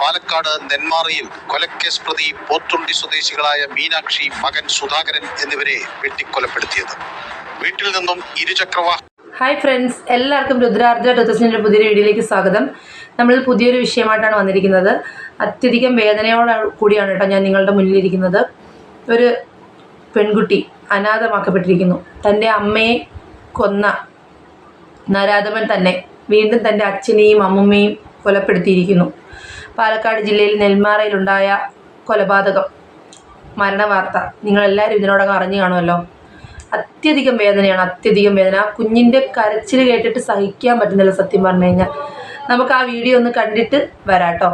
പാലക്കാട് നെന്മാറയിൽ കൊലക്കേസ് പ്രതി പോത്തുണ്ടി സ്വദേശികളായ മീനാക്ഷി മകൻ സുധാകരൻ എന്നിവരെ വെട്ടിക്കൊലപ്പെടുത്തിയത്. വീട്ടിൽ നിന്നും ഇരുചക്രവാഹ ഹായ് ഫ്രണ്ട്സ് എല്ലാവർക്കും രുദ്രാർദ്ര ടൂത്തസിന്റെ പുതിയൊരു വീഡിയോയിലേക്ക് സ്വാഗതം. നമ്മൾ പുതിയൊരു വിഷയമായിട്ടാണ് വന്നിരിക്കുന്നത്. അത്യധികം വേദനയോട് കൂടിയാണ് കേട്ടോ ഞാൻ നിങ്ങളുടെ മുന്നിലിരിക്കുന്നത്. ഒരു പെൺകുട്ടി അനാഥമാക്കപ്പെട്ടിരിക്കുന്നു. തന്റെ അമ്മയെ കൊന്ന നരാധമൻ തന്നെ വീണ്ടും തന്റെ അച്ഛനെയും അമ്മമ്മയും കൊലപ്പെടുത്തിയിരിക്കുന്നു. പാലക്കാട് ജില്ലയിൽ നെൽമാറയിലുണ്ടായ കൊലപാതകം. മരണവാർത്ത. നിങ്ങളെല്ലാവരും ഇതിനോടകം അറിഞ്ഞു കാണുമല്ലോ. അത്യധികം വേദനയാണ് അത്യധികം വേദന. ആ കുഞ്ഞിന്റെ കരച്ചിൽ കേട്ടിട്ട് സഹിക്കാൻ പറ്റുന്നില്ല സത്യം പറഞ്ഞു കഴിഞ്ഞാൽ. നമുക്ക് ആ വീഡിയോ ഒന്ന് കണ്ടിട്ട് വരാട്ടോ.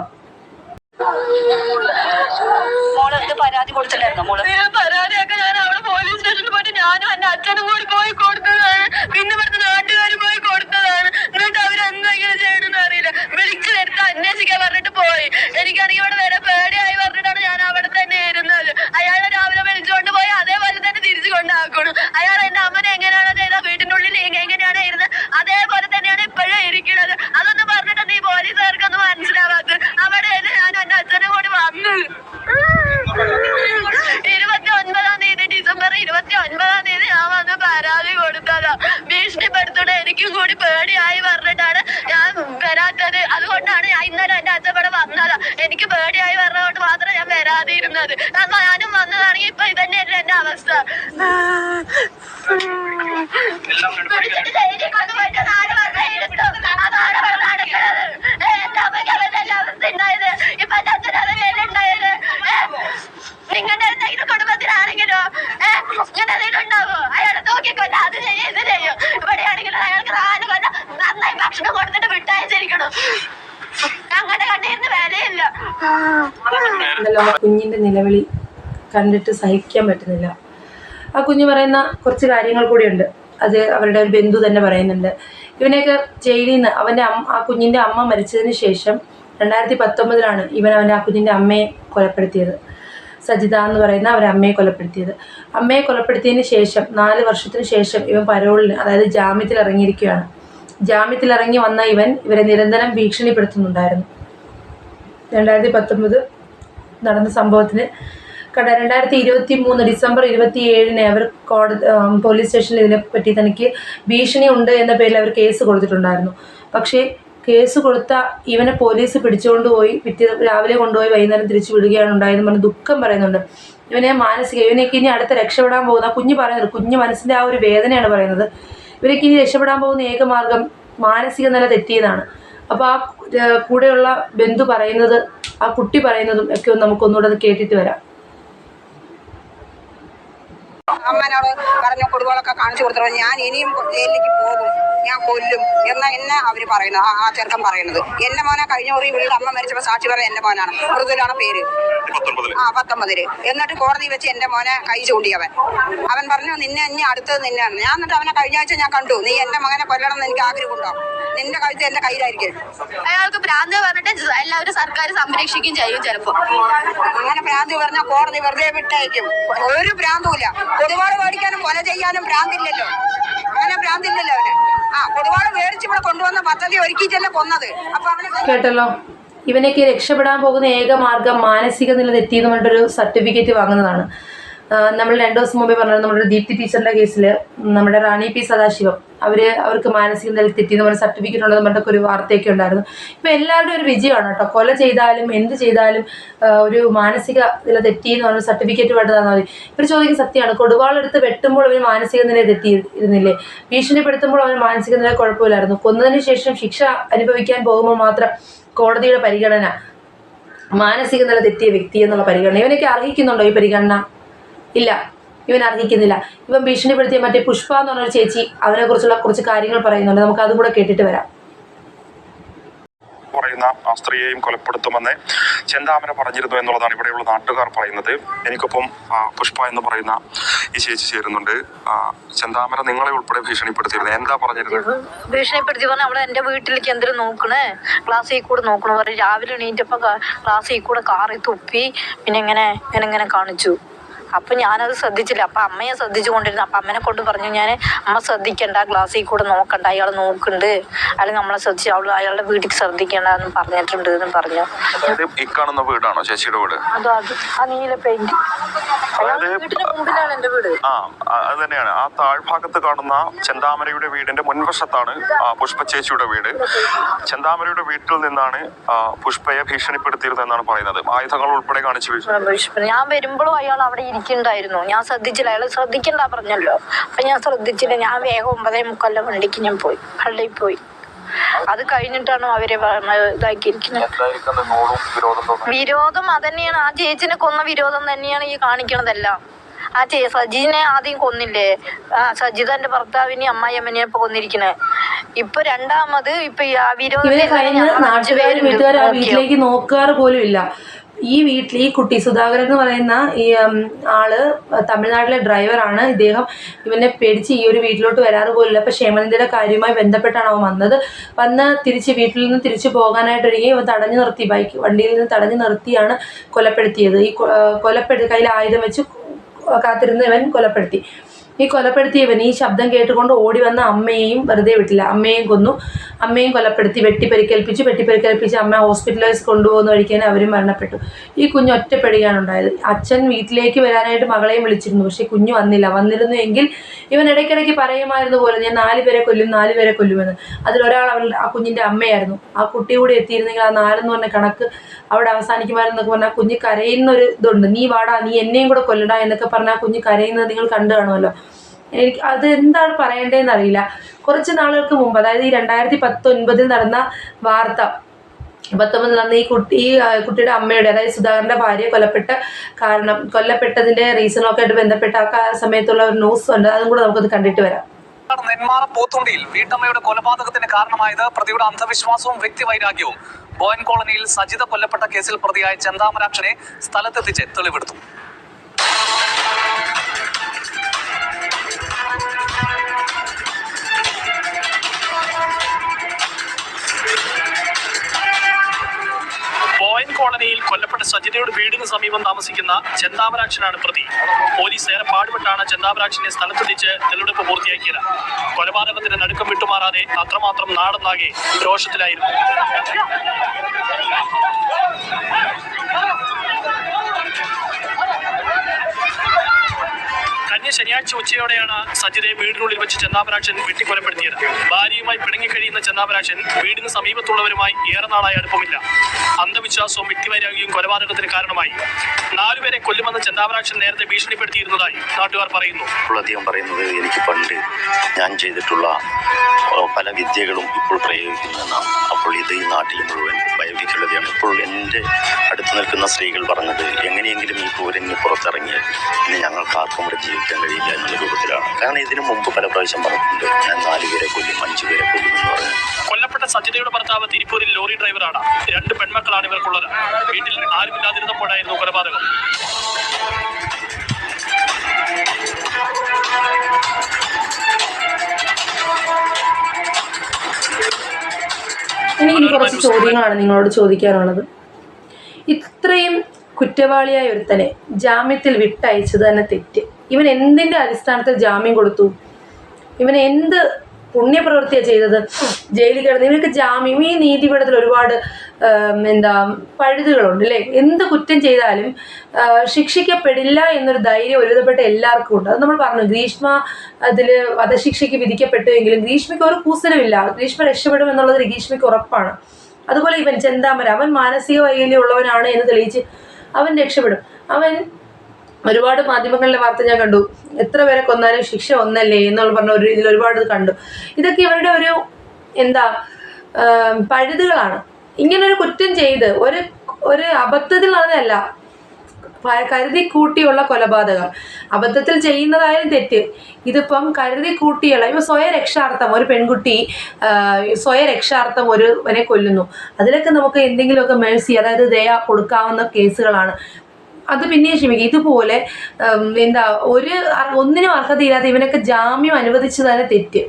പരാതി കൊടുത്തിട്ടുണ്ടായിരുന്നു? മോൾ. പരാതിയൊക്കെ ഞാൻ അവിടെ പോലീസ് സ്റ്റേഷനിൽ പോയിട്ട് ഞാനും എന്റെ അച്ഛനും കൂടി പോയി കൊടുത്തതാണ് പിന്നെ ഇവിടുത്തെ നാട്ടുകാർ പോയി കൊടുത്തതാണ് എന്നിട്ട് അവരെന്തെങ്കിലും ചെയ്യണമെന്ന് അറിയില്ല വിളിച്ചു വരുത്ത അന്വേഷിക്കാൻ പറഞ്ഞിട്ട് പോയി എനിക്കാണെങ്കിൽ ഇവിടെ വരെ പേടിയായി പറഞ്ഞിട്ടാണ് ഞാൻ അവിടെ തന്നെ ഇരുന്നത് അയാളെ രാവിലെ വിളിച്ചുകൊണ്ട് പോയി അതേപോലെ തന്നെ തിരിച്ചു കൊണ്ടാക്കണം അയാൾ എന്റെ അമ്മനെ എങ്ങനെയാണോ ചെയ്ത വീട്ടിന്റെ ഉള്ളിൽ എങ്ങ- എങ്ങനെയാണോ ഇരുന്നത് അതേപോലെ തന്നെയാണ് ഇപ്പോഴും ഇരിക്കുന്നത് അതൊന്നും പറഞ്ഞിട്ട് നീ പോലീസുകാർക്കൊന്നും മനസ്സിലാവാത്തത് അവിടെ ഞാൻ എന്റെ അച്ഛനും കൂടി വന്നു ഇരുപത്തി ഒൻപതാം തീയതി ഡിസംബർ ഇരുപത്തി ഒൻപതാം തീയതി ഞാൻ വന്ന് പരാതി കൊടുത്തതാ ഭീഷണിപ്പെടുത്തണ എനിക്കും കൂടി പേടിയായി പറഞ്ഞിട്ടാണ് ഞാൻ വരാത്തത്. അതുകൊണ്ടാണ് ഞാൻ ഇന്നലെ എന്റെ അച്ഛൻ ഇവിടെ വന്നത്. എനിക്ക് പേടിയായി പറഞ്ഞതുകൊണ്ട് മാത്രമേ ഞാൻ വരാതിരുന്നത്. ഞാനും വന്നതാണെങ്കിൽ ഇപ്പൊ ഇതന്നെ എന്റെ അവസ്ഥ. പിടിച്ചിട്ട് കൊണ്ടുപോയിട്ട് നാല് വർഷം ഇരുത്തും. അതാണ് ഇവിടെ നടക്കണത്. ഏ, എന്റെ അമ്മയ്ക്ക് അതല്ലേ അവസ്ഥ ഉണ്ടായത്. ഇപ്പൊ എന്റെ അച്ഛന് അതല്ലേ ഉണ്ടായത്. ഏ, നിങ്ങളുടെ എന്തെങ്കിലും കുടുംബത്തിലാണെങ്കിലോ ഏ, ഇങ്ങനെ എന്തെങ്കിലും ഉണ്ടാവോ അയാളെ നോക്കിക്കൊല്ല അത് ചെയ്യും ഇത് ചെയ്യും ഇവിടെയാണെങ്കിലും അയാൾക്ക് നാല് കൊല്ലം നന്നായി ഭക്ഷണം കൊടുത്തിട്ട് വിട്ടയച്ചിരിക്കണം അങ്ങനെ കണ്ടിരുന്ന് വിലയില്ല ഉണ്ടല്ലോ ആ കുഞ്ഞിന്റെ നിലവിളി കണ്ടിട്ട് സഹിക്കാൻ പറ്റുന്നില്ല. ആ കുഞ്ഞ് പറയുന്ന കുറച്ച് കാര്യങ്ങൾ കൂടിയുണ്ട്. അത് അവരുടെ ഒരു ബന്ധു തന്നെ പറയുന്നുണ്ട്. ഇവനെയൊക്കെ ജയിലിൽ നിന്ന് അവന്റെ അമ്മ ആ കുഞ്ഞിന്റെ അമ്മ മരിച്ചതിന് ശേഷം രണ്ടായിരത്തി പത്തൊമ്പതിലാണ് ഇവൻ അവന്റെ ആ കുഞ്ഞിന്റെ അമ്മയെ കൊലപ്പെടുത്തിയത്. സജിത എന്ന് പറയുന്ന അവരെ അമ്മയെ കൊലപ്പെടുത്തിയത്. അമ്മയെ കൊലപ്പെടുത്തിയതിന് ശേഷം നാല് വർഷത്തിന് ശേഷം ഇവൻ പരോളിന് അതായത് ജാമ്യത്തിൽ ഇറങ്ങിയിരിക്കുകയാണ് ജാമ്യത്തിൽ ഇറങ്ങി വന്ന ഇവൻ ഇവരെ നിരന്തരം ഭീഷണിപ്പെടുത്തുന്നുണ്ടായിരുന്നു. രണ്ടായിരത്തി പത്തൊമ്പത് നടന്ന സംഭവത്തിന്. കട രണ്ടായിരത്തി ഇരുപത്തി മൂന്ന് ഡിസംബർ ഇരുപത്തി ഏഴിന് അവർ കോടതി പോലീസ് സ്റ്റേഷനിൽ ഇതിനെപ്പറ്റി തനിക്ക് ഭീഷണി ഉണ്ട് എന്ന പേരിൽ അവർ കേസ് കൊടുത്തിട്ടുണ്ടായിരുന്നു. പക്ഷേ കേസ് കൊടുത്ത ഇവനെ പോലീസ് പിടിച്ചുകൊണ്ട് പോയി പിറ്റേ രാവിലെ കൊണ്ടുപോയി വൈകുന്നേരം തിരിച്ചു വിടുകയാണ് ഉണ്ടായതെന്ന് പറഞ്ഞ് ദുഃഖം പറയുന്നുണ്ട്. ഇവനെ മാനസിക ഇവനേക്ക് ഇനി അടുത്ത രക്ഷപ്പെടാൻ പോകുന്ന കുഞ്ഞ് പറയുന്നത് കുഞ്ഞ് മനസ്സിന്റെ ആ ഒരു വേദനയാണ് പറയുന്നത്. ഇവരേക്ക് ഇനി രക്ഷപ്പെടാൻ പോകുന്ന ഏക മാർഗം മാനസിക നില തെറ്റിയതാണ്. അപ്പോൾ ആ കൂടെയുള്ള ബന്ധു പറയുന്നത് ആ കുട്ടി പറയുന്നതും ഒക്കെ ഒന്ന് നമുക്കൊന്നുകൂടെ കേട്ടിട്ട് വരാം. അമ്മനോട് പറഞ്ഞു കൊടുകളൊക്കെ കാണിച്ചു കൊടുത്തോ ഞാൻ ഇനിയും ജയിലിലേക്ക് പോകും. ഞാൻ കൊല്ലും. എന്നാ എന്നെ അവർ പറയുന്നത് ആ- ആ ചെറുക്കൻ പറയുന്നത്. എന്റെ മോനെ കഴിഞ്ഞ കുറി വീട് അമ്മ മരിച്ചപ്പോ സാക്ഷി പറയാൻ എന്റെ മോനാണ്. മൃദുലാണ് പേര്. ആ പത്തൊമ്പതിൽ. എന്നിട്ട് കോടതി വെച്ച് എന്റെ മോനെ കൈ ചൂണ്ടി അവൻ. അവൻ പറഞ്ഞു നിന്നെ ഇനി അടുത്തത് നിന്നെയാണ്. ഞാൻ എന്നിട്ട് അവനെ കഴിഞ്ഞ ആഴ്ച ഞാൻ കണ്ടു. നീ എന്റെ മകനെ കൊല്ലണം എന്ന് എനിക്ക് ആഗ്രഹമുണ്ടോ? നിന്റെ കഴുത്ത് എന്റെ കയ്യിലായിരിക്കും. അയാൾക്ക് ഭ്രാന്ത് പറഞ്ഞിട്ട് എല്ലാവരും സർക്കാർ സംരക്ഷിക്കുകയും ചെയ്യും ചിലപ്പോ. അങ്ങനെ ഭ്രാന്ത് പറഞ്ഞാൽ കോടതി വെറുതെ വിട്ടയക്കും. ഒരു ഭ്രാന്തുമില്ല കൊടുവാൾ മേടിക്കാനും കൊല ചെയ്യാനും ഭ്രാന്തില്ലല്ലോ. അങ്ങനെ ഭ്രാന്തില്ലല്ലോ അവന്. ആ കൊതുവാട് മേടിച്ച് ഇവിടെ കൊണ്ടുവന്ന പദ്ധതി ഒരുക്കിയിട്ടല്ലേ കൊന്നത്. അപ്പൊ അവന് കേട്ടല്ലോ? ഇവനൊക്കെ രക്ഷപ്പെടാൻ പോകുന്ന ഏക മാർഗം മാനസിക നില തെറ്റിയെന്ന് പറഞ്ഞിട്ടൊരു സർട്ടിഫിക്കറ്റ് വാങ്ങുന്നതാണ്. നമ്മൾ രണ്ടു ദിവസം മുമ്പേ പറഞ്ഞത് നമ്മുടെ ദീപ്തി ടീച്ചറിന്റെ കേസിൽ നമ്മുടെ റാണി പി സദാശിവം. അവർ അവർക്ക് മാനസിക നില തെറ്റി എന്ന് പറഞ്ഞ സർട്ടിഫിക്കറ്റ് ഉണ്ടെന്ന് പറഞ്ഞൊക്കെ ഒരു വാർത്തയൊക്കെ ഉണ്ടായിരുന്നു. ഇപ്പൊ എല്ലാവരുടെയും ഒരു വിജയമാണ് കേട്ടോ. കൊല ചെയ്താലും എന്ത് ചെയ്താലും ഒരു മാനസിക നില തെറ്റി എന്ന് പറഞ്ഞ സർട്ടിഫിക്കറ്റ് വേണ്ടത് തന്നാൽ മതി. ഇവർ ചോദിക്കുന്ന സത്യമാണ്. കൊടുവാളെടുത്ത് വെട്ടുമ്പോൾ അവന് മാനസിക നില തെറ്റി ഇരുന്നില്ലേ ഭീഷണിപ്പെടുത്തുമ്പോൾ അവന് മാനസിക നില കുഴപ്പമില്ലായിരുന്നു. കൊന്നതിന് ശേഷം ശിക്ഷ അനുഭവിക്കാൻ പോകുമ്പോൾ മാത്രം കോടതിയുടെ പരിഗണന മാനസിക നില തെറ്റിയ വ്യക്തി എന്നുള്ള പരിഗണന. ഇവനൊക്കെ അർഹിക്കുന്നുണ്ടോ ഈ പരിഗണന? ഇല്ല. ഇവൻ അർഹിക്കുന്നില്ല. ഇവൻ ഭീഷണിപ്പെടുത്തിയ മറ്റേ പുഷ്പ എന്ന് പറഞ്ഞൊരു ചേച്ചി അവനെ കുറിച്ചുള്ള കുറച്ച് കാര്യങ്ങൾ പറയുന്നുണ്ട്. നമുക്ക് അതും കൂടെ കേട്ടിട്ട് വരാം. പറയുന്ന ആ സ്ത്രീയെയും കൊലപ്പെടുത്തുമെന്ന് ചെന്താമര പറഞ്ഞിരുന്നു എന്നുള്ളതാണ് ഇവിടെയുള്ള നാട്ടുകാർ പറയുന്നത്. എനിക്കൊപ്പം പുഷ്പ എന്ന് പറയുന്ന ഈ ചേച്ചി ചേരുന്നുണ്ട്. ചെന്താമര നിങ്ങളെ ഉൾപ്പെടെ ഭീഷണിപ്പെടുത്തിയിരുന്നു. എന്താ പറഞ്ഞിരുന്നത്? ഭീഷണിപ്പെടുത്തി പറഞ്ഞ അവിടെ എന്റെ വീട്ടിലേക്ക് എന്തിനും നോക്കണേ. ക്ലാസ്സിൽ കൂടെ നോക്കണ പറയും രാവിലെ എണീറ്റപ്പോ ക്ലാസ്സിൽ കൂടെ കാറി തുപ്പി പിന്നെ ഇങ്ങനെ ഇങ്ങനെ ഇങ്ങനെ കാണിച്ചു. അപ്പൊ ഞാനത് ശ്രദ്ധിച്ചില്ല. അപ്പൊ അമ്മയെ ശ്രദ്ധിച്ചു കൊണ്ടിരുന്നു അപ്പൊ അമ്മനെ കൊണ്ട് പറഞ്ഞു ഞാൻ അമ്മ ശ്രദ്ധിക്കണ്ട ക്ലാസ്സിൽ കൂടെ നോക്കണ്ട അയാൾ നോക്കുന്നുണ്ട് അയാൾ നമ്മളെ ശ്രദ്ധിച്ചു അവൾ അയാളുടെ വീട്ടിൽ ശ്രദ്ധിക്കണ്ട എന്ന് പറഞ്ഞിട്ടുണ്ട് എന്ന് പറഞ്ഞു. ഈ കാണുന്ന വീടാണോ ചേച്ചിയുടെ വീട്? അത് അത് ആ നീല പെയിന്റ്? മുമ്പിലാണ് വീട്. ആ അത് തന്നെയാണ്. ആ താഴ്ഭാഗത്ത് കാണുന്ന ചെന്താമരയുടെ വീടിന്റെ മുൻവശത്താണ് ആ, പുഷ്പ ചേച്ചിയുടെ വീട്. ചെന്താമരയുടെ വീട്ടിൽ നിന്നാണ് ആ, പുഷ്പയെ ഭീഷണിപ്പെടുത്തിയിരുന്നെന്നാണ് പറയുന്നത്. ആയുധങ്ങൾ ഉൾപ്പെടെ കാണിച്ചു. ഞാൻ വരുമ്പോഴും അയാൾ അവിടെ ഇരിക്കുന്നുണ്ടായിരുന്നു ഞാൻ ശ്രദ്ധിച്ചില്ല. അയാൾ ശ്രദ്ധിക്കണ്ട പറഞ്ഞല്ലോ. അപ്പൊ ഞാൻ ശ്രദ്ധിച്ചില്ല. ഞാൻ വേഗം ഒമ്പതേ മുക്കാലിലെ വണ്ടിക്ക് ഞാൻ പോയി. പള്ളിയിൽ പോയി. അത് കഴിഞ്ഞിട്ടാണ് അവരെ ഇതാക്കിയിരിക്കുന്നത്. വിരോധം അതന്നെയാണ്. ആ ചേച്ചിനെ കൊന്ന വിരോധം തന്നെയാണ് ഈ കാണിക്കണതെല്ലാം. ആ ചേ സജിനെ ആദ്യം കൊന്നില്ലേ? ആ സജിതന്റെ ഭർത്താവിനെ അമ്മായിയമ്മനെ ഇപ്പൊ കൊന്നിരിക്കണേ. ഇപ്പൊ രണ്ടാമത് ഇപ്പൊ ഈ ആ വിരോധം ആ വീട്ടിലേക്ക് നോക്കാറ് പോലും ഇല്ല. ഈ വീട്ടിൽ ഈ കുട്ടി സുധാകരൻ എന്ന് പറയുന്ന ഈ ആൾ തമിഴ്നാട്ടിലെ ഡ്രൈവറാണ് ഇദ്ദേഹം ഇവനെ പേടിച്ച് ഈ ഒരു വീട്ടിലോട്ട് വരാറ് പോലില്ല അപ്പൊ ക്ഷേമനിധിയുടെ കാര്യവുമായി ബന്ധപ്പെട്ടാണ് അവൻ വന്നത്. വന്ന് തിരിച്ച് വീട്ടിൽ നിന്ന് തിരിച്ചു പോകാനായിട്ടൊരുങ്ങി ഇവൻ തടഞ്ഞു നിർത്തി. ബൈക്ക് വണ്ടിയിൽ നിന്ന് തടഞ്ഞു നിർത്തിയാണ് കൊലപ്പെടുത്തിയത്. ഈ കൊലപ്പെടുത്തി കയ്യിൽ ആയുധം വെച്ച് കാത്തിരുന്ന് ഇവൻ കൊലപ്പെടുത്തി. ഈ കൊലപ്പെടുത്തിയവൻ. ഈ ശബ്ദം കേട്ടുകൊണ്ട് ഓടി വന്ന അമ്മയെയും വെറുതെ വിട്ടില്ല. അമ്മയെയും കൊന്നു. അമ്മയും കൊലപ്പെടുത്തി വെട്ടിപ്പരിക്കേൽപ്പിച്ചു വെട്ടിപ്പരിക്കേൽപ്പിച്ച് അമ്മ ഹോസ്പിറ്റലൈസ് കൊണ്ടുപോകുന്ന വഴിക്കാൻ അവരും മരണപ്പെട്ടു. ഈ കുഞ്ഞ് ഒറ്റപ്പെടുകയാണ് ഉണ്ടായത്. അച്ഛൻ വീട്ടിലേക്ക് വരാനായിട്ട് മകളെയും വിളിച്ചിരുന്നു. പക്ഷേ കുഞ്ഞു വന്നില്ല. വന്നിരുന്നു എങ്കിൽ ഇവൻ ഇടയ്ക്കിടയ്ക്ക് പറയുമായിരുന്നു പോലെ ഞാൻ നാല് പേരെ കൊല്ലും നാല് പേരെ കൊല്ലുമെന്ന്. അതിലൊരാൾ അവൾ ആ കുഞ്ഞിന്റെ അമ്മയായിരുന്നു. ആ കുട്ടി കൂടി എത്തിയിരുന്നെങ്കിൽ ആ നാലെന്ന് പറഞ്ഞ കണക്ക് അവിടെ അവസാനിക്കുമായിരുന്നൊക്കെ പറഞ്ഞാൽ കുഞ്ഞ് കരയുന്ന ഒരു ഇതുണ്ട്. നീ വാടാ നീ എന്നെയും കൂടെ കൊല്ലടാ എന്നൊക്കെ പറഞ്ഞാൽ കുഞ്ഞ് കരയുന്നത് നിങ്ങൾ കണ്ടു കാണുമല്ലോ. എനിക്ക് അത് എന്താണ് പറയേണ്ടതെന്ന് അറിയില്ല. കുറച്ച് നാളുകൾക്ക് മുമ്പ് അതായത് ഈ രണ്ടായിരത്തി പത്തൊൻപതിൽ നടന്ന വാർത്ത പത്തൊമ്പതിൽ നടന്ന ഈ കുട്ടി ഈ കുട്ടിയുടെ അമ്മയുടെ അതായത് സുധാകരന്റെ ഭാര്യ കൊല്ലപ്പെട്ട കാരണം കൊല്ലപ്പെട്ടതിന്റെ റീസണൊക്കെ ആയിട്ട് ബന്ധപ്പെട്ട ആ സമയത്തുള്ള ഒരു ന്യൂസ് ഉണ്ട്. അതും കൂടെ നമുക്കത് കണ്ടിട്ട് വരാം. നെന്മാറ പോത്തുണ്ടിയിൽ വീട്ടമ്മയുടെ കൊലപാതകത്തിന് കാരണമായത് പ്രതിയുടെ അന്ധവിശ്വാസവും വ്യക്തിവൈരാഗ്യവും ബോയൻ കോളനിയിൽ സജിത കൊല്ലപ്പെട്ട കേസിൽ പ്രതിയായ ചെന്താമരാക്ഷനെ സ്ഥലത്തെത്തിച്ച് തെളിവെടുത്തു. ബോയൻ കോളനിയിൽ കൊല്ലപ്പെട്ട സജിതയുടെ വീടിന് സമീപം താമസിക്കുന്ന ചെന്താമരാക്ഷനാണ് പ്രതി. പോലീസ് ഏറെ പാടുപെട്ടാണ് ചെന്താമരാക്ഷനെ സ്ഥലത്തെത്തിച്ച് തെളിവെടുപ്പ് പൂർത്തിയാക്കിയത്. കൊലപാതകത്തിന് നടുക്കം വിട്ടുമാറാതെ അത്രമാത്രം നാടെന്നാകെ രോഷത്തിലായിരുന്നു. കഴിഞ്ഞ ശനിയാഴ്ച ഉച്ചയോടെയാണ് സജിതയെ വീടിനുള്ളിൽ വെച്ച് ചെന്നാപരാക്ഷൻ വെട്ടിക്കൊലപ്പെടുത്തിയത്. ഭാര്യയുമായി പിണങ്ങിക്കഴിയുന്ന ചെന്നാപരാക്ഷൻ വീടിന് സമീപത്തുള്ളവരുമായി ഏറെ നാളായി അടുപ്പമില്ല. അന്ധവിശ്വാസവും വ്യക്തിവൈരാഗ്യവും കൊലപാതകത്തിന് കാരണമായി. നാലുപേരെ കൊല്ലുമെന്ന് ചെന്നാപരാക്ഷൻ നേരത്തെ ഭീഷണിപ്പെടുത്തിയിരുന്നതായി നാട്ടുകാർ പറയുന്നു. അധികം പറയുന്നത് എനിക്ക് പണ്ട് ഞാൻ ചെയ്തിട്ടുള്ള പല വിദ്യകളും ഇപ്പോൾ പ്രയോഗിക്കുന്നതെന്നാണ് അപ്പോൾ ഇത് ഈ നാട്ടിൽ മുഴുവൻ ഭയവിക്കുള്ളതാണ് ഇപ്പോൾ എന്റെ അടുത്ത് നിൽക്കുന്ന സ്ത്രീകൾ പറഞ്ഞത് എങ്ങനെയെങ്കിലും ഈ പൂരന് പുറത്തിറങ്ങി ഇനി ഞങ്ങൾക്ക് ആർക്കും ഇവിടെ ജീവിക്കാൻ കഴിയില്ല എന്നുള്ള രൂപത്തിലാണ്. കാരണം ഇതിനു മുമ്പ് പല പ്രാവശ്യം പറഞ്ഞിട്ടുണ്ട് ഞാൻ നാല് പേരെ കൊല്ലും അഞ്ചു പേരെ കൊല്ലും എന്ന് പറഞ്ഞു. കൊല്ലപ്പെട്ട സജിതയുടെ ഭർത്താവ് തിരുപ്പൂരിൽ ലോറി ഡ്രൈവറാണ്. രണ്ട് പെൺമക്കളാണ് ഇവർക്കുള്ളത്. വീട്ടിൽ ആരുമില്ലാതിരുന്നപ്പോഴായിരുന്നു കൊലപാതകം. കുറച്ച് ചോദ്യങ്ങളാണ് നിങ്ങളോട് ചോദിക്കാനുള്ളത്. ഇത്രയും കുറ്റവാളിയായ ഒരുത്തനെ ജാമ്യത്തിൽ വിട്ടയച്ചത് തന്നെ തെറ്റ്. ഇവൻ എന്തിന്റെ അടിസ്ഥാനത്തിൽ ജാമ്യം കൊടുത്തു? ഇവൻ എന്ത് പുണ്യപ്രവൃത്തിയാണ് ചെയ്തത്. ജയിലിൽ കിടന്ന് ഇവർക്ക് ജാമ്യം. ഈ നീതിപീഠത്തിൽ ഒരുപാട് എന്താ പഴുതുകളുണ്ട് അല്ലേ? എന്ത് കുറ്റം ചെയ്താലും ശിക്ഷിക്കപ്പെടില്ല എന്നൊരു ധൈര്യം ഒരുവിധപ്പെട്ട എല്ലാവർക്കും ഉണ്ട്. അത് നമ്മൾ പറഞ്ഞു. ഗ്രീഷ്മ അതിൽ വധശിക്ഷയ്ക്ക് വിധിക്കപ്പെട്ടുവെങ്കിലും ഗ്രീഷ്മയ്ക്ക് ഒരു കൂസലുമില്ല. ഗ്രീഷ്മ രക്ഷപ്പെടും എന്നുള്ളത് ഗ്രീഷ്മയ്ക്ക് ഉറപ്പാണ്. അതുപോലെ ഇവൻ ചെന്താമര. അവൻ മാനസിക വൈകല്യം ഉള്ളവനാണ് എന്ന് തെളിയിച്ച് അവൻ രക്ഷപ്പെടും. അവൻ ഒരുപാട് മാധ്യമങ്ങളിലെ വാർത്ത ഞാൻ കണ്ടു. എത്ര പേരെ കൊന്നാലും ശിക്ഷ ഒന്നല്ലേ എന്നുള്ള പറഞ്ഞ ഒരു ഇതിൽ ഒരുപാട് കണ്ടു. ഇതൊക്കെ ഇവരുടെ ഒരു എന്താ പഴുതുകളാണ്. ഒരു കുറ്റം ചെയ്ത് ഒരു ഒരു അബദ്ധത്തിൽ നടന്നതല്ല. കരുതി കൂട്ടിയുള്ള കൊലപാതകം. അബദ്ധത്തിൽ ചെയ്യുന്നതായാലും തെറ്റ്. ഇതിപ്പം കരുതി കൂട്ടിയുള്ള ഇപ്പം സ്വയരക്ഷാർത്ഥം ഒരു പെൺകുട്ടി സ്വയരക്ഷാർത്ഥം ഒരുവനെ കൊല്ലുന്നു. അതിലൊക്കെ നമുക്ക് എന്തെങ്കിലുമൊക്കെ മേഴ്സി അതായത് ദയ കൊടുക്കാവുന്ന കേസുകളാണ്. അത് പിന്നെയും ക്ഷമിക്കും. ഇതുപോലെ എന്താ ഒരു ഒന്നിനും അർഹതയില്ലാത്ത ഇവനൊക്കെ ജാമ്യം അനുവദിച്ചു തന്നെ തെറ്റ്.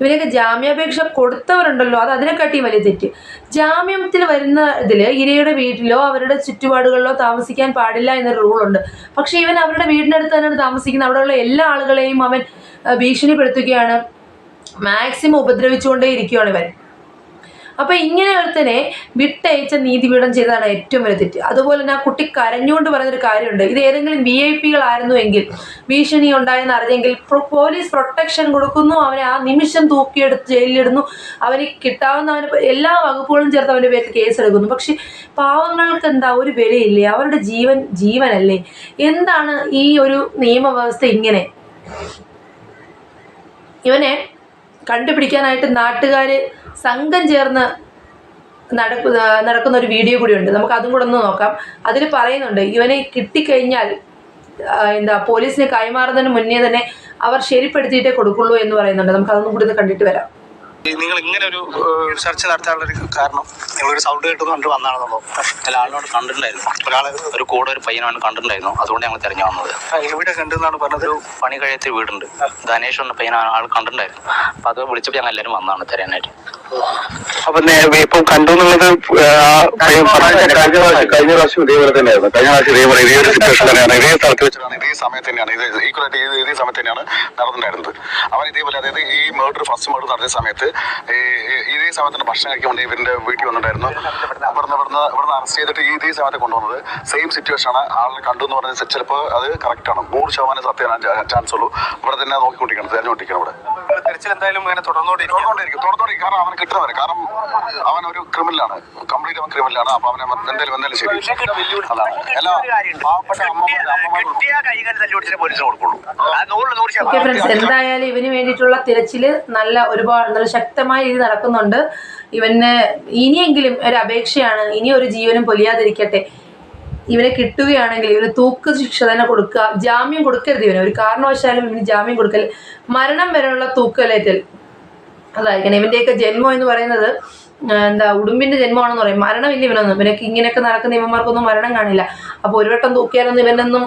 ഇവരൊക്കെ ജാമ്യാപേക്ഷ കൊടുത്തവരുണ്ടല്ലോ അത് അതിനെക്കാട്ടിയും വലിയ തെറ്റ്. ജാമ്യത്തിൽ വരുന്ന ഇതിൽ ഇരയുടെ വീട്ടിലോ അവരുടെ ചുറ്റുപാടുകളിലോ താമസിക്കാൻ പാടില്ല എന്നൊരു റൂളുണ്ട്. പക്ഷേ ഇവൻ അവരുടെ വീടിനടുത്ത് തന്നെയാണ് താമസിക്കുന്നത്. അവിടെയുള്ള എല്ലാ ആളുകളെയും അവൻ ഭീഷണിപ്പെടുത്തുകയാണ്. മാക്സിമം ഉപദ്രവിച്ചുകൊണ്ടേ ഇരിക്കുകയാണ് ഇവൻ. അപ്പോൾ ഇങ്ങനെ ഒരുത്തനെ വിട്ടയച്ച നീതിപീഠം ചെയ്തതാണ് ഏറ്റവും വലിയ തെറ്റ്. അതുപോലെ തന്നെ ആ കുട്ടി കരഞ്ഞുകൊണ്ട് പറഞ്ഞൊരു കാര്യമുണ്ട്. ഇത് ഏതെങ്കിലും വി ഐ പികളായിരുന്നു എങ്കിൽ ഭീഷണി ഉണ്ടായെന്ന് അറിഞ്ഞെങ്കിൽ പോലീസ് പ്രൊട്ടക്ഷൻ കൊടുക്കുന്നു അവനെ ആ നിമിഷം തൂക്കിയെടുത്ത് ജയിലിലിടുന്നു. അവന് കിട്ടാവുന്ന അവന് എല്ലാ വകുപ്പുകളും ചേർത്ത് അവന്റെ പേരിൽ കേസെടുക്കുന്നു. പക്ഷെ പാവങ്ങൾക്ക് എന്താ ഒരു വിലയില്ലേ? അവരുടെ ജീവൻ ജീവനല്ലേ? എന്താണ് ഈ ഒരു നിയമവ്യവസ്ഥ ഇങ്ങനെ? ഇവനെ കണ്ടുപിടിക്കാനായിട്ട് നാട്ടുകാർ സംഘം ചേർന്ന് നടക്കു നടക്കുന്ന ഒരു വീഡിയോ കൂടി ഉണ്ട് നമുക്ക് അതും കൂടെ ഒന്ന് നോക്കാം. അതിൽ പറയുന്നുണ്ട് ഇവനെ കിട്ടിക്കഴിഞ്ഞാൽ എന്താ പോലീസിനെ കൈമാറുന്നതിന് മുന്നേ തന്നെ അവർ ശരിപ്പെടുത്തിയിട്ടേ കൊടുക്കുള്ളൂ എന്ന് പറയുന്നുണ്ട്. നമുക്ക് അതൊന്നും കൂടി ഒന്ന് കണ്ടിട്ട് വരാം. നിങ്ങൾ ഇങ്ങനെ ഒരു സെർച്ച് നടത്താനുള്ള ഒരു കാരണം നിങ്ങളൊരു സൗണ്ട് കേട്ടു കണ്ട് വന്നാണെന്നുള്ളൂ അല്ല ആളിനോട് കണ്ടിട്ടുണ്ടായിരുന്നു. ഒരാൾ ഒരു കൂടെ ഒരു പയ്യനാണ് കണ്ടിട്ടുണ്ടായിരുന്നു. അതുകൊണ്ട് ഞങ്ങൾ തിരഞ്ഞു വന്നത്. എവിടെ കണ്ടെന്നാണ് പറഞ്ഞത്. ഒരു പണി കഴിയത്തെ വീടുണ്ട്. ധനേഷ് എന്ന പയ്യൻ ആൾ കണ്ടിട്ടുണ്ടായിരുന്നു. അപ്പൊ അത് വിളിച്ചപ്പോൾ ഞങ്ങൾ എല്ലാവരും വന്നാണ് തിരയാനായിട്ട്. അപ്പൊ ഇപ്പൊ കണ്ടു എന്നുള്ളത് കഴിഞ്ഞ പ്രാവശ്യം ഇതേപോലെ തന്നെയായിരുന്നു. കഴിഞ്ഞ പ്രാവശ്യം ഇതേപോലെ ഇതേ ഒരു സിറ്റുവേഷൻ തന്നെയാണ്. ഇതേ സ്ഥലത്ത് വെച്ചാണ് ഇതേ സമയത്ത് തന്നെയാണ് ഇത് ഈക്വലായിട്ട് ഇത് ഇതേ സമയത്ത് തന്നെയാണ് നടന്നിട്ടുണ്ടായിരുന്നത്. അവൻ ഇതേപോലെ അതായത് ഈ മേർഡർ ഫസ്റ്റ് മേർഡർ നടത്തിയ സമയത്ത് ഇതേ സമയത്തിന് ഭക്ഷണം കഴിക്കാൻ ഇവരുടെ വീട്ടിൽ വന്നിട്ടുണ്ടായിരുന്നു ഇവിടുന്ന് ഇവിടുന്ന് അറസ്റ്റ് ചെയ്തിട്ട് ഇതേ സമയത്ത് കൊണ്ടുവന്നത് സെയിം സിറ്റുവേഷൻ ആണ്. ആളിനെ കണ്ടു എന്ന് പറഞ്ഞാൽ ചിലപ്പോൾ അത് കറക്റ്റ് ആണ്. നൂറ് ശതമാനം സത്യമാണ് ചാൻസ് ഉള്ളൂ. ഇവിടെ തന്നെ നോക്കിക്കൊണ്ടിരിക്കണം തെരഞ്ഞുകൊണ്ടിരിക്കണം ഇവിടെ. തെരച്ചിൽ എന്തായാലും അങ്ങനെ തുടർന്നുകൊണ്ടിരിക്കും. തുറന്നോണ്ടിരിക്കും കാരണം അവന് കിട്ടുന്നവരെ കാരണം അവൻ ഒരു ക്രിമിനലാണ്. കംപ്ലീറ്റ് അവൻ ക്രിമിനലാണ്. അപ്പൊ അവനെ എന്തായാലും എന്തായാലും ശരി. അതാണ് എല്ലാ പാവപ്പെട്ട അമ്മമാർ അമ്മമാർ ഓക്കെ ഫ്രണ്ട്സ് എന്തായാലും ഇവന് വേണ്ടിയിട്ടുള്ള തിരച്ചിൽ നല്ല ഒരുപാട് നല്ല ശക്തമായ രീതി നടക്കുന്നുണ്ട്. ഇവന് ഇനിയെങ്കിലും ഒരു അപേക്ഷയാണ്. ഇനി ഒരു ജീവനും പൊലിയാതിരിക്കട്ടെ. ഇവനെ കിട്ടുകയാണെങ്കിൽ ഇവന് തൂക്ക് ശിക്ഷ തന്നെ കൊടുക്കുക ജാമ്യം കൊടുക്കരുത് ഇവന്. ഒരു കാരണവശാലും ഇവന് ജാമ്യം കൊടുക്കൽ മരണം വരെയുള്ള തൂക്കലേറ്റൽ അതായിരിക്കണം. ഇവന്റെയൊക്കെ ജന്മം എന്ന് പറയുന്നത് എന്താ ഉടുമ്പിന്റെ ജന്മമാണെന്ന് പറയും. മരണമില്ല ഇവനൊന്നും. ഇവനൊക്കെ ഇങ്ങനെയൊക്കെ നടക്കുന്ന ഇവന്മാർക്കൊന്നും മരണം കാണില്ല. അപ്പോൾ ഒരു വട്ടം തൂക്കിയാലൊന്നും ഇവനൊന്നും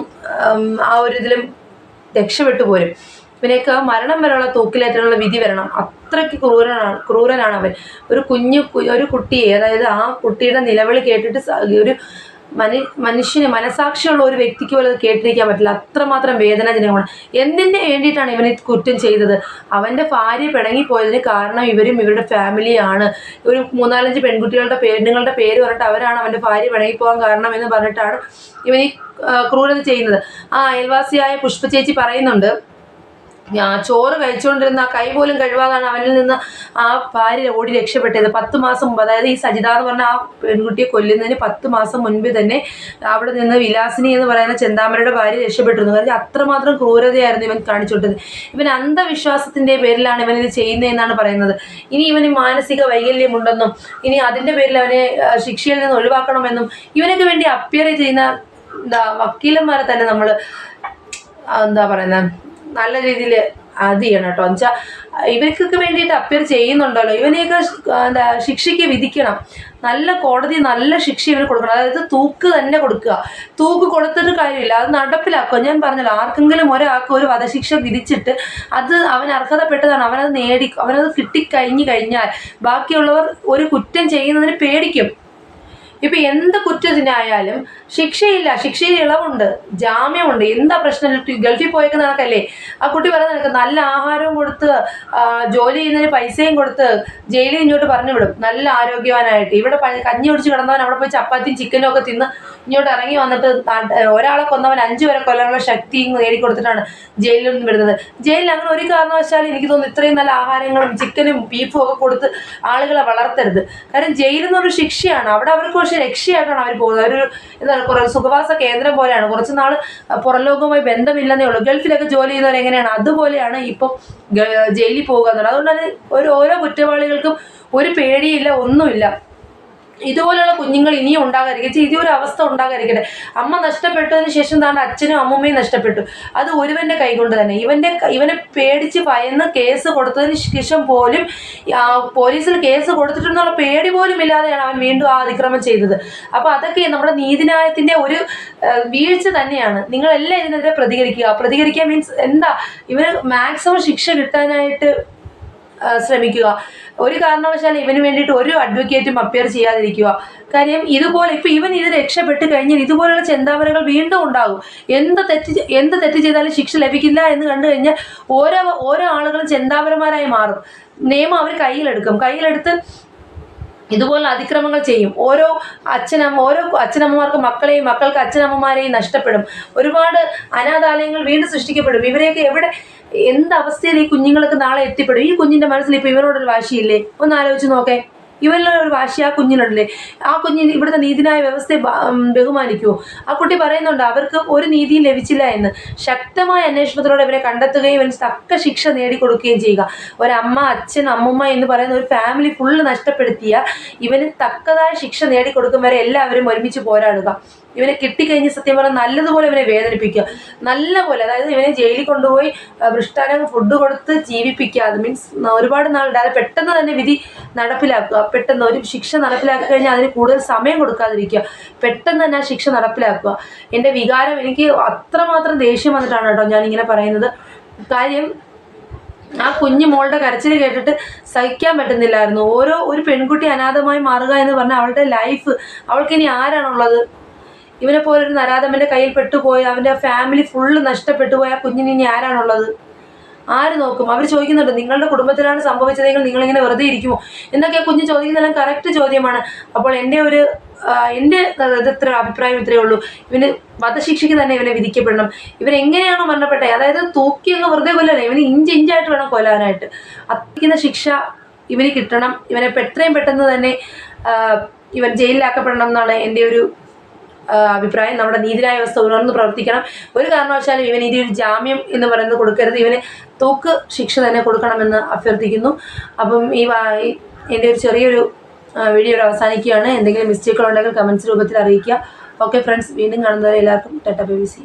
ആ ഒരു ഇതിലും രക്ഷപ്പെട്ടു പോരും. ഇവനൊക്കെ മരണം വരെയുള്ള തൂക്കിലേറ്റാനുള്ള വിധി വരണം. അത്രയ്ക്ക് ക്രൂരനാണ് ക്രൂരനാണ് അവൻ ഒരു കുഞ്ഞു ഒരു കുട്ടിയെ അതായത് ആ കുട്ടിയുടെ നിലവിളി കേട്ടിട്ട് ഒരു മനു മനുഷ്യന് മനസാക്ഷിയുള്ള ഒരു വ്യക്തിക്ക് പോലും അത് കേട്ടിരിക്കാൻ പറ്റില്ല. അത്രമാത്രം വേദനാജനകമാണ്. എന്തിന് വേണ്ടിയിട്ടാണ് ഇവൻ കുറ്റം ചെയ്തത്? അവന്റെ ഭാര്യ പിണങ്ങിപ്പോയതിന് കാരണം ഇവരും ഇവരുടെ ഫാമിലിയാണ് ഒരു മൂന്നാലഞ്ച് പെൺകുട്ടികളുടെ പേരുങ്ങളുടെ പേര് പറഞ്ഞിട്ട് അവരാണ് അവന്റെ ഭാര്യ പിണങ്ങിപ്പോകാൻ കാരണം എന്ന് പറഞ്ഞിട്ടാണ് ഇവൻ ഈ ക്രൂരത ചെയ്യുന്നത്. ആ അയൽവാസിയായ പുഷ്പ ചേച്ചി പറയുന്നുണ്ട് ചോറ് കഴിച്ചുകൊണ്ടിരുന്ന ആ കൈ പോലും കഴിവാതാണ് അവനിൽ നിന്ന് ആ ഭാര്യ ഓടി രക്ഷപ്പെട്ടത്. പത്ത് മാസം മുമ്പ് അതായത് ഈ സജിത എന്ന് പറഞ്ഞ ആ പെൺകുട്ടിയെ കൊല്ലുന്നതിന് പത്ത് മാസം മുൻപ് തന്നെ അവിടെ നിന്ന് വിലാസിനി എന്ന് പറയുന്ന ചെന്താമരയുടെ ഭാര്യ രക്ഷപ്പെട്ടിരുന്നു. കാരണം അത്രമാത്രം ക്രൂരതയായിരുന്നു ഇവൻ കാണിച്ചുകൊണ്ടത്. ഇവൻ അന്ധവിശ്വാസത്തിന്റെ പേരിലാണ് ഇവൻ ഇത് ചെയ്യുന്നതെന്നാണ് പറയുന്നത്. ഇനി ഇവന് മാനസിക വൈകല്യമുണ്ടെന്നും ഇനി അതിന്റെ പേരിൽ അവനെ ശിക്ഷയിൽ നിന്ന് ഒഴിവാക്കണമെന്നും ഇവനൊക്കെ വേണ്ടി അപ്പിയർ ചെയ്യുന്ന എന്താ വക്കീലന്മാരെ തന്നെ നമ്മൾ എന്താ പറയുന്നത് നല്ല രീതിയിൽ അത് ചെയ്യണം കേട്ടോ എന്നുവെച്ചാൽ ഇവർക്കൊക്കെ വേണ്ടിയിട്ട് അപ്പിയർ ചെയ്യുന്നുണ്ടല്ലോ. ഇവനെയൊക്കെ എന്താ ശിക്ഷയ്ക്ക് വിധിക്കണം. നല്ല കോടതി നല്ല ശിക്ഷ ഇവന് കൊടുക്കണം. അതായത് തൂക്ക് തന്നെ കൊടുക്കുക. തൂക്ക് കൊടുത്തിട്ട് കാര്യമില്ല. അത് നടപ്പിലാക്കുക. ഞാൻ പറഞ്ഞല്ലോ ആർക്കെങ്കിലും ഒരാൾക്ക് ഒരു വധശിക്ഷ വിധിച്ചിട്ട് അത് അവൻ അർഹതപ്പെട്ടതാണ്. അവനത് നേടി അവനത് കിട്ടിക്കഴിഞ്ഞു കഴിഞ്ഞാൽ ബാക്കിയുള്ളവർ ഒരു കുറ്റം ചെയ്യുന്നതിന് പേടിക്കും. ഇപ്പൊ എന്ത് കുറ്റത്തിനായാലും ശിക്ഷയില്ല ശിക്ഷയിൽ ഇളവുണ്ട് ജാമ്യമുണ്ട്. എന്താ പ്രശ്നം? ഗൾഫിൽ പോയേക്കുന്ന നടക്കല്ലേ ആ കുട്ടി പറയുന്ന കണക്ക് നല്ല ആഹാരവും കൊടുത്ത് ജോലി ചെയ്യുന്നതിന് പൈസയും കൊടുത്ത് ജയിലിൽ ഇങ്ങോട്ട് പറഞ്ഞു വിടും. നല്ല ആരോഗ്യവാനായിട്ട്. ഇവിടെ കഞ്ഞി കുടിച്ച് കിടന്നവൻ അവിടെ പോയി ചപ്പാത്തിയും ചിക്കനും ഒക്കെ തിന്ന് ഇങ്ങോട്ട് ഇറങ്ങി വന്നിട്ട് ഒരാളെ കൊന്നവൻ അഞ്ചു വരെ കൊല്ലാനുള്ള ശക്തി നേടിക്കൊടുത്തിട്ടാണ് ജയിലിൽ നിന്ന് വിടുന്നത്. ജയിലിൽ അങ്ങനെ ഒരു കാരണവശാലും എനിക്ക് തോന്നുന്നു ഇത്രയും നല്ല ആഹാരങ്ങളും ചിക്കനും ബീഫും ഒക്കെ കൊടുത്ത് ആളുകളെ വളർത്തരുത്. കാരണം ജയിൽ എന്നൊരു ശിക്ഷയാണ്. അവിടെ അവർക്ക് പക്ഷേ രക്ഷയായിട്ടാണ് അവർ പോകുന്നത്. ഒരു എന്താണ് കുറേ സുഖവാസ കേന്ദ്രം പോലെയാണ്. കുറച്ച് നാൾ പുറലോകവുമായി ബന്ധമില്ലെന്നേ ഉള്ളൂ. ഗൾഫിലൊക്കെ ജോലി ചെയ്യുന്നവർ എങ്ങനെയാണ്? അതുപോലെയാണ് ഇപ്പം ജയിലിൽ പോകുക എന്നുള്ളത്. അതുകൊണ്ട് തന്നെ ഒരു ഓരോ കുറ്റവാളികൾക്കും ഒരു പേടിയില്ല ഒന്നുമില്ല. ഇതുപോലെയുള്ള കുഞ്ഞുങ്ങൾ ഇനിയും ഉണ്ടാകാതിരിക്കട്ടെ. ഇതൊരു അവസ്ഥ ഉണ്ടാകാതിരിക്കട്ടെ. അമ്മ നഷ്ടപ്പെട്ടതിന് ശേഷം താണ്ട് അച്ഛനും അമ്മമ്മയും നഷ്ടപ്പെട്ടു. അത് ഒരുവന്റെ കൈകൊണ്ട് തന്നെ. ഇവന്റെ ഇവനെ പേടിച്ച് ഭയന്ന് കേസ് കൊടുത്തതിന് ശേഷം പോലും പോലീസിൽ കേസ് കൊടുത്തിട്ടുള്ള പേടി പോലും ഇല്ലാതെയാണ് അവൻ വീണ്ടും ആ അതിക്രമം ചെയ്തത്. അപ്പോൾ അതൊക്കെ നമ്മുടെ നീതിന്യായത്തിന്റെ ഒരു വീഴ്ച തന്നെയാണ്. നിങ്ങളെല്ലാം ഇതിനെതിരെ പ്രതികരിക്കുക. പ്രതികരിക്കുക മീൻസ് എന്താ? ഇവന് മാക്സിമം ശിക്ഷ കിട്ടാനായിട്ട് ശ്രമിക്കുക. ഒരു കാരണവശാലും ഇവന് വേണ്ടിയിട്ട് ഒരു അഡ്വക്കേറ്റും അപ്പിയർ ചെയ്യാതിരിക്കുക. കാര്യം ഇതുപോലെ ഇപ്പം ഇവൻ ഇത് രക്ഷപ്പെട്ട് കഴിഞ്ഞാൽ ഇതുപോലെയുള്ള ചെന്താമരകൾ വീണ്ടും ഉണ്ടാകും. എന്ത് തെറ്റ് എന്ത് തെറ്റ് ചെയ്താലും ശിക്ഷ ലഭിക്കില്ല എന്ന് കണ്ടു കഴിഞ്ഞാൽ ഓരോ ഓരോ ആളുകളും ചിന്താപരന്മാരായി മാറും. നിയമം അവർ കയ്യിലെടുക്കും. കയ്യിലെടുത്ത് ഇതുപോലെ അതിക്രമങ്ങൾ ചെയ്യും. ഓരോ അച്ഛനമ്മ ഓരോ അച്ഛനമ്മമാർക്ക് മക്കളെയും മക്കൾക്ക് അച്ഛനമ്മമാരെയും നഷ്ടപ്പെടും. ഒരുപാട് അനാഥാലയങ്ങൾ വീണ്ടും സൃഷ്ടിക്കപ്പെടും. ഇവരെയൊക്കെ എവിടെ എന്ത് അവസ്ഥയിൽ ഈ കുഞ്ഞുങ്ങൾക്ക് നാളെ എത്തിപ്പെടും? ഈ കുഞ്ഞിന്റെ മനസ്സിൽ ഇപ്പോൾ ഇവരോടൊരു വാശിയില്ലേ? ഒന്ന് ആലോചിച്ച് നോക്കേ. ഇവരിലുള്ള ഒരു വാശി ആ കുഞ്ഞിനുണ്ടല്ലേ? ആ കുഞ്ഞിന് ഇവിടുത്തെ നീതിനായ വ്യവസ്ഥയെ ബഹുമാനിക്കൂ ബഹുമാനിക്കുമോ ആ കുട്ടി പറയുന്നുണ്ട് അവർക്ക് ഒരു നീതിയും ലഭിച്ചില്ല എന്ന്. ശക്തമായ അന്വേഷണത്തിലൂടെ ഇവരെ കണ്ടെത്തുകയും ഇവന് തക്ക ശിക്ഷ നേടിക്കൊടുക്കുകയും ചെയ്യുക. ഒരമ്മ അച്ഛൻ അമ്മുമ്മ എന്ന് പറയുന്ന ഒരു ഫാമിലി ഫുള്ള് നഷ്ടപ്പെടുത്തിയ ഇവന് തക്കതായ ശിക്ഷ നേടിക്കൊടുക്കും വരെ എല്ലാവരും ഒരുമിച്ച് പോരാടുക. ഇവനെ കിട്ടിക്കഴിഞ്ഞ് സത്യം പറഞ്ഞാൽ നല്ലതുപോലെ ഇവനെ വേദനിപ്പിക്കുക. നല്ലപോലെ അതായത് ഇവനെ ജയിലിൽ കൊണ്ടുപോയി ആ, ഫുഡ് കൊടുത്ത് ജീവിപ്പിക്കുക. മീൻസ് ഒരുപാട് നാളുണ്ട് അത് പെട്ടെന്ന് തന്നെ വിധി നടപ്പിലാക്കുക. പെട്ടെന്ന് ഒരു ശിക്ഷ നടപ്പിലാക്കി കഴിഞ്ഞാൽ അതിന് കൂടുതൽ സമയം കൊടുക്കാതിരിക്കുക. പെട്ടെന്ന് തന്നെ ആ ശിക്ഷ നടപ്പിലാക്കുക. എന്റെ വികാരം എനിക്ക് അത്രമാത്രം ദേഷ്യം വന്നിട്ടാണ് കേട്ടോ ഞാനിങ്ങനെ പറയുന്നത്. കാര്യം ആ കുഞ്ഞു മോളുടെ കരച്ചിൽ കേട്ടിട്ട് സഹിക്കാൻ പറ്റുന്നില്ലായിരുന്നു. ഓരോ ഒരു പെൺകുട്ടി അനാഥമായി മാറുക എന്ന് പറഞ്ഞാൽ അവളുടെ ലൈഫ് അവൾക്ക് ഇനി ആരാണുള്ളത്? ഇവനെ പോലെ ഒരു നരാധമന്റെ കയ്യിൽ പെട്ടുപോയി അവന്റെ ഫാമിലി ഫുള്ള് നഷ്ടപ്പെട്ടു പോയ ആ കുഞ്ഞിന് ഇനി ആരാണുള്ളത്? ആര് നോക്കും? അവർ ചോദിക്കുന്നുണ്ട് നിങ്ങളുടെ കുടുംബത്തിലാണ് സംഭവിച്ചതെങ്കിൽ നിങ്ങളിങ്ങനെ വെറുതെ ഇരിക്കുമോ? എന്നൊക്കെ കുഞ്ഞ് ചോദിക്കുന്നതെല്ലാം കറക്റ്റ് ചോദ്യമാണ്. അപ്പോൾ എന്റെ ഒരു എന്റെ ഇത്ര അഭിപ്രായം ഇത്രയേ ഉള്ളൂ. ഇവന് വധശിക്ഷയ്ക്ക് തന്നെ ഇവനെ വിധിക്കപ്പെടണം. ഇവരെങ്ങനെയാണോ മരണപ്പെട്ടത്? അതായത് തൂക്കി അങ്ങ് വെറുതെ കൊല്ലാനെ ഇവന് ഇഞ്ച് ഇഞ്ചായിട്ട് വേണം കൊല്ലാനായിട്ട്. അത്തിക്കുന്ന ശിക്ഷ ഇവന് കിട്ടണം. ഇവനെ എത്രയും പെട്ടെന്ന് തന്നെ ഇവൻ ജയിലിലാക്കപ്പെടണം എന്നാണ് എന്റെ ഒരു അഭിപ്രായം നമ്മുടെ നീതിന്യായ വ്യവസ്ഥ ഉണർന്ന് പ്രവർത്തിക്കണം. ഒരു കാരണവശാലും ഇവൻ ഇതിൽ ജാമ്യം എന്ന് പറയുന്നത് കൊടുക്കരുത്. ഇവന് തൂക്ക് ശിക്ഷ തന്നെ കൊടുക്കണമെന്ന് അഭ്യർത്ഥിക്കുന്നു. അപ്പം ഈ എന്റെ ഒരു ചെറിയൊരു വീഡിയോ അവസാനിക്കുകയാണ്. എന്തെങ്കിലും മിസ്റ്റേക്കുകൾ ഉണ്ടെങ്കിൽ കമൻസ് രൂപത്തിൽ അറിയിക്കുക. ഓക്കെ ഫ്രണ്ട്സ് വീണ്ടും കാണുന്നവരെ എല്ലാവർക്കും ടെട്ടപ്പ് ബേബി സി